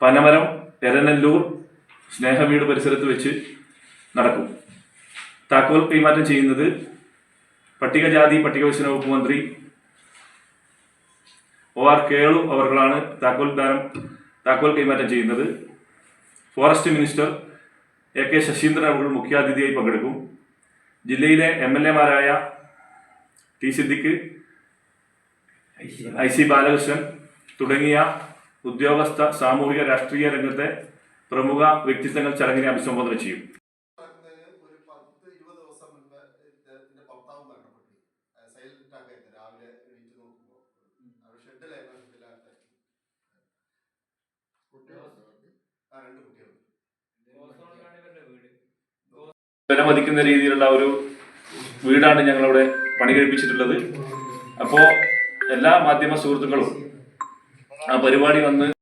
പനമരം എരനല്ലൂർ സ്നേഹവീട് പരിസരത്ത് വെച്ച് നടക്കും. താക്കോൽ കൈമാറ്റം ചെയ്യുന്നത് പട്ടികജാതി പട്ടികവികസന വകുപ്പ് മന്ത്രി ഒ ആർ കേളു അവർകളാണ് താക്കോൽ ദാനം താക്കോൽ കൈമാറ്റം ചെയ്യുന്നത്. Forest minister A K Saseendran അവർ മുഖ്യാതിഥിയായി പങ്കെടുക്കും. ജില്ലയിലെ M L എമാരായ T Siddique I C Balakrishnan തുടങ്ങിയ ഉദ്യോഗസ്ഥ സാമൂഹിക രാഷ്ട്രീയ രംഗത്തെ പ്രമുഖ വ്യക്തിത്വങ്ങൾ ചടങ്ങിനെ അഭിസംബോധന ചെയ്യും. വിലമതിക്കുന്ന രീതിയിലുള്ള ഒരു വീടാണ് ഞങ്ങളവിടെ പണി കഴിപ്പിച്ചിട്ടുള്ളത് അപ്പോൾ എല്ലാ മാധ്യമ സുഹൃത്തുക്കളും ആ പരിപാടി വന്ന്